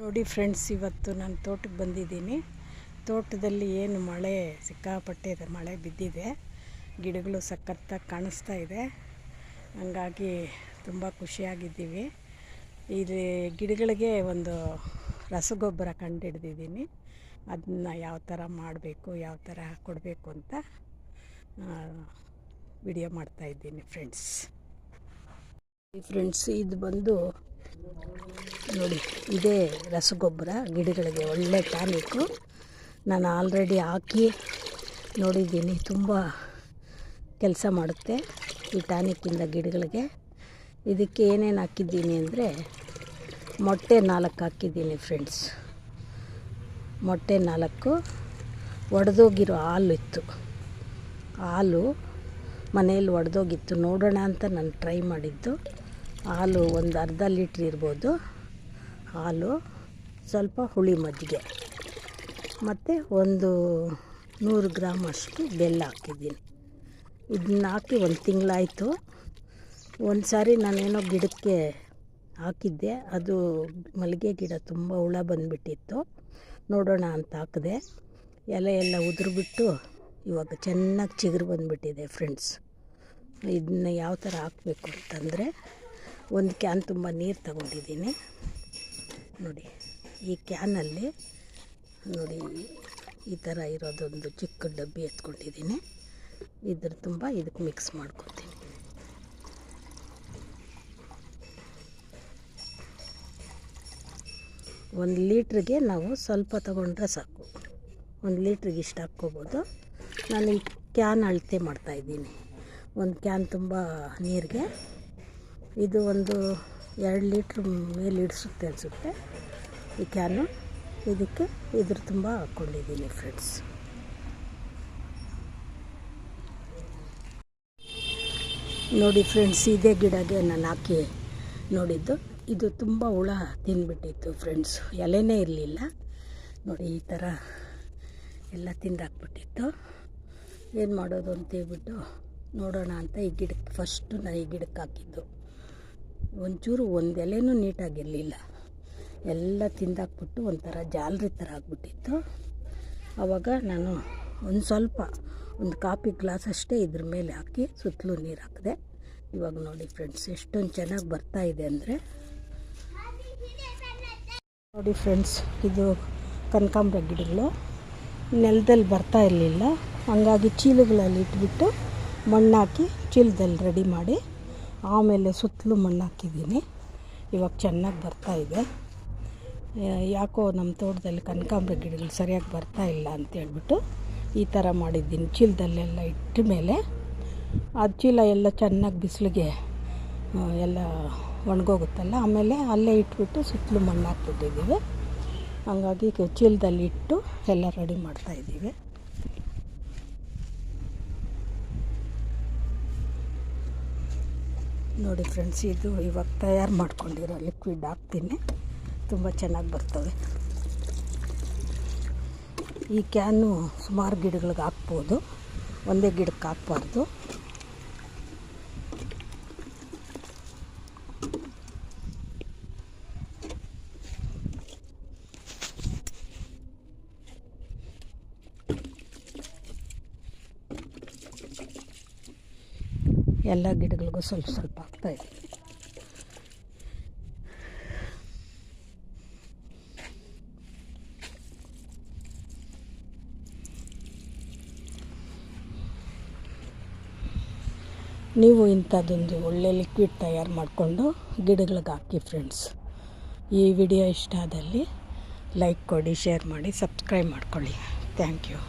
ನೋಡಿ ಫ್ರೆಂಡ್ಸ್, ಇವತ್ತು ನಾನು ತೋಟಕ್ಕೆ ಬಂದಿದ್ದೀನಿ. ತೋಟದಲ್ಲಿ ಏನು ಮಳೆ ಸಿಕ್ಕಾಪಟ್ಟೆ ಇದೆ, ಮಳೆ ಬಿದ್ದಿದೆ. ಗಿಡಗಳು ಸಖತ್ತಾಗಿ ಕಾಣಿಸ್ತಾ ಇದೆ. ಹಂಗಾಗಿ ತುಂಬ ಖುಷಿಯಾಗಿದ್ದೀವಿ. ಇಲ್ಲಿ ಗಿಡಗಳಿಗೆ ಒಂದು ರಸಗೊಬ್ಬರ ಕಂಡುಹಿಡ್ದಿದ್ದೀನಿ ಅದನ್ನ ಯಾವ ಥರ ಮಾಡಬೇಕು, ಯಾವ ಥರ ಕೊಡಬೇಕು ಅಂತ ವಿಡಿಯೋ ಮಾಡ್ತಾಯಿದ್ದೀನಿ ಫ್ರೆಂಡ್ಸ್. ಫ್ರೆಂಡ್ಸ್, ಇದು ಬಂದು ನೋಡಿ, ಇದೇ ರಸಗೊಬ್ಬರ ಗಿಡಗಳಿಗೆ ಒಳ್ಳೆ ಟಾನಿಕ್ಕು ನಾನು ಆಲ್ರೆಡಿ ಹಾಕಿ ನೋಡಿದ್ದೀನಿ, ತುಂಬ ಕೆಲಸ ಮಾಡುತ್ತೆ ಈ ಟ್ಯಾನಿಕ್ಕಿಂದ ಗಿಡಗಳಿಗೆ. ಇದಕ್ಕೆ ಏನೇನು ಹಾಕಿದ್ದೀನಿ ಅಂದರೆ, ಮೊಟ್ಟೆ ನಾಲ್ಕು ಹಾಕಿದ್ದೀನಿ ಫ್ರೆಂಡ್ಸ್ ಮೊಟ್ಟೆ ನಾಲ್ಕು, ಒಡೆದೋಗಿರೋ ಹಾಲು ಇತ್ತು. ಹಾಲು ಮನೆಯಲ್ಲಿ ಒಡೆದೋಗಿತ್ತು, ನೋಡೋಣ ಅಂತ ನಾನು ಟ್ರೈ ಮಾಡಿದ್ದು. ಹಾಲು ಒಂದು ಅರ್ಧ ಲೀಟ್ರ್ ಇರ್ಬೋದು. ಹಾಲು ಸ್ವಲ್ಪ ಹುಳಿ ಮಜ್ಜಿಗೆ. ಮತ್ತು ಒಂದು ನೂರು ಗ್ರಾಮ್ ಅಷ್ಟು ಬೆಲ್ಲ ಹಾಕಿದ್ದೀನಿ. ಇದನ್ನ ಹಾಕಿ ಒಂದು ತಿಂಗಳಾಯಿತು. ಒಂದು ಸಾರಿ ನಾನೇನೋ ಗಿಡಕ್ಕೆ ಹಾಕಿದ್ದೆ. ಅದು ಮಲ್ಲಿಗೆ ಗಿಡ ತುಂಬ ಹುಳ ಬಂದುಬಿಟ್ಟಿತ್ತು. ನೋಡೋಣ ಅಂತ ಹಾಕಿದೆ. ಎಲೆ ಎಲ್ಲ ಉದುರಿಬಿಟ್ಟು ಇವಾಗ ಚೆನ್ನಾಗಿ ಚಿಗುರು ಬಂದುಬಿಟ್ಟಿದೆ ಫ್ರೆಂಡ್ಸ್. ಇದನ್ನ ಯಾವ ಥರ ಹಾಕಬೇಕು ಅಂತಂದರೆ ಒಂದು ಕ್ಯಾನ್ ತುಂಬ ನೀರು ತಗೊಂಡಿದ್ದೀನಿ. ನೋಡಿ, ಈ ಕ್ಯಾನಲ್ಲಿ ನೋಡಿ, ಈ ಥರ ಇರೋದೊಂದು ಚಿಕ್ಕ ಡಬ್ಬಿ ಎತ್ಕೊಂಡಿದ್ದೀನಿ. ಇದ್ರ ತುಂಬ ಇದಕ್ಕೆ ಮಿಕ್ಸ್ ಮಾಡ್ಕೊತೀನಿ. ಒಂದು ಲೀಟ್ರಿಗೆ ನಾವು ಸ್ವಲ್ಪ ತಗೊಂಡ್ರೆ ಸಾಕು. ಒಂದು ಲೀಟ್ರಿಗೆ ಇಷ್ಟು ಹಾಕ್ಕೋಬೋದು. ನಾನು ಈ ಕ್ಯಾನ್ ಅಳತೆ ಮಾಡ್ತಾಯಿದ್ದೀನಿ ಒಂದು ಕ್ಯಾನ್ ತುಂಬ ನೀರಿಗೆ. ಇದು ಒಂದು ಎರಡು ಲೀಟ್ರ್ ಮೇಲೆ ಇಡಿಸುತ್ತೆ ಅನಿಸುತ್ತೆ ಈ ಕ್ಯಾನು. ಇದಕ್ಕೆ ಇದ್ರ ತುಂಬ ಹಾಕ್ಕೊಂಡಿದ್ದೀನಿ ಫ್ರೆಂಡ್ಸ್. ನೋಡಿ ಫ್ರೆಂಡ್ಸ್, ಇದೇ ಗಿಡಗೆ ನಾನು ಹಾಕಿ ನೋಡಿದ್ದು. ಇದು ತುಂಬ ಹುಳ ತಿಂದುಬಿಟ್ಟಿತ್ತು ಫ್ರೆಂಡ್ಸ್. ಎಲೆನೇ ಇರಲಿಲ್ಲ. ನೋಡಿ ಈ ಥರ ಎಲ್ಲ ತಿಂದಾಕ್ಬಿಟ್ಟಿತ್ತು. ಏನು ಮಾಡೋದು ಅಂತೇಳ್ಬಿಟ್ಟು ನೋಡೋಣ ಅಂತ ಈ ಗಿಡಕ್ಕೆ ಫಸ್ಟು ನಾನು ಈ ಗಿಡಕ್ಕೆ ಹಾಕಿದ್ದು. ಒಂಚೂರು ಒಂದು ಎಲೆನೂ ನೀಟಾಗಿರಲಿಲ್ಲ. ಎಲ್ಲ ತಿಂದಾಕ್ಬಿಟ್ಟು ಒಂಥರ ಜಾಲರಿ ಥರ ಆಗಿಬಿಟ್ಟಿತ್ತು. ಆವಾಗ ನಾನು ಒಂದು ಸ್ವಲ್ಪ ಒಂದು ಕಾಪಿ ಗ್ಲಾಸ್ ಅಷ್ಟೇ ಇದ್ರ ಮೇಲೆ ಹಾಕಿ ಸುತ್ತಲೂ ನೀರು ಹಾಕಿದೆ. ಇವಾಗ ನೋಡಿ ಫ್ರೆಂಡ್ಸ್, ಎಷ್ಟೊಂದು ಚೆನ್ನಾಗಿ ಬರ್ತಾ ಇದೆ ಅಂದರೆ. ನೋಡಿ ಫ್ರೆಂಡ್ಸ್, ಇದು ಕನಕಾಂಬ್ರ ಗಿಡಗಳು. ನೆಲದಲ್ಲಿ ಬರ್ತಾ ಇರಲಿಲ್ಲ. ಹಂಗಾಗಿ ಚೀಲಗಳಲ್ಲಿ ಇಟ್ಬಿಟ್ಟು ಮಣ್ಣಾಕಿ ಚೀಲದಲ್ಲಿ ರೆಡಿ ಮಾಡಿ ಆಮೇಲೆ ಸುತ್ತಲೂ ಮಣ್ಣು ಹಾಕಿದ್ದೀನಿ ಇವಾಗ ಚೆನ್ನಾಗಿ ಬರ್ತಾ ಇದೆ. ಯಾಕೋ ನಮ್ಮ ತೋಟದಲ್ಲಿ ಕನಕಾಂಬ್ರ ಗಿಡಗಳು ಸರಿಯಾಗಿ ಬರ್ತಾ ಇಲ್ಲ ಅಂತೇಳ್ಬಿಟ್ಟು ಈ ಥರ ಮಾಡಿದ್ದೀನಿ. ಚೀಲದಲ್ಲೆಲ್ಲ ಇಟ್ಟ ಮೇಲೆ ಆ ಚೀಲ ಎಲ್ಲ ಚೆನ್ನಾಗಿ ಬಿಸಿಲಿಗೆ ಎಲ್ಲ ಒಣಗೋಗುತ್ತಲ್ಲ, ಆಮೇಲೆ ಅಲ್ಲೇ ಇಟ್ಬಿಟ್ಟು ಸುತ್ತಲೂ ಮಣ್ಣು ಹಾಕ್ಬಿಟ್ಟಿದ್ದೀವಿ ಹಂಗಾಗಿ ಚೀಲದಲ್ಲಿ ಇಟ್ಟು ಎಲ್ಲ ರೆಡಿ ಮಾಡ್ತಾಯಿದ್ದೀವಿ ನೋಡಿ ಫ್ರೆಂಡ್ಸ್ ಇದು ಇವಾಗ ತಯಾರು ಮಾಡ್ಕೊಂಡಿರೋ ಲಿಕ್ವಿಡ್ ಹಾಕ್ತೀನಿ. ತುಂಬ ಚೆನ್ನಾಗಿ ಬರ್ತವೆ ಈ ಕ್ಯಾನು ಸುಮಾರು ಗಿಡಗಳಿಗೆ ಹಾಕ್ಬೋದು. ಒಂದೇ ಗಿಡಕ್ಕೆ ಹಾಕ್ಬಾರ್ದು. ಎಲ್ಲ ಗಿಡಗಳಿಗೂ ಸ್ವಲ್ಪ ಸ್ವಲ್ಪ ಹಾಕ್ತಾಯಿದ್ದೀನಿ ನೀವು ಇಂಥದ್ದೊಂದು ಒಳ್ಳೆ ಲಿಕ್ವಿಡ್ ತಯಾರು ಮಾಡಿಕೊಂಡು ಗಿಡಗಳಿಗೆ ಹಾಕಿ ಫ್ರೆಂಡ್ಸ್ ಈ ವಿಡಿಯೋ ಇಷ್ಟ ಆದಲ್ಲಿ ಲೈಕ್ ಕೊಡಿ ಶೇರ್ ಮಾಡಿ ಸಬ್ಸ್ಕ್ರೈಬ್ ಮಾಡ್ಕೊಳ್ಳಿ. Thank you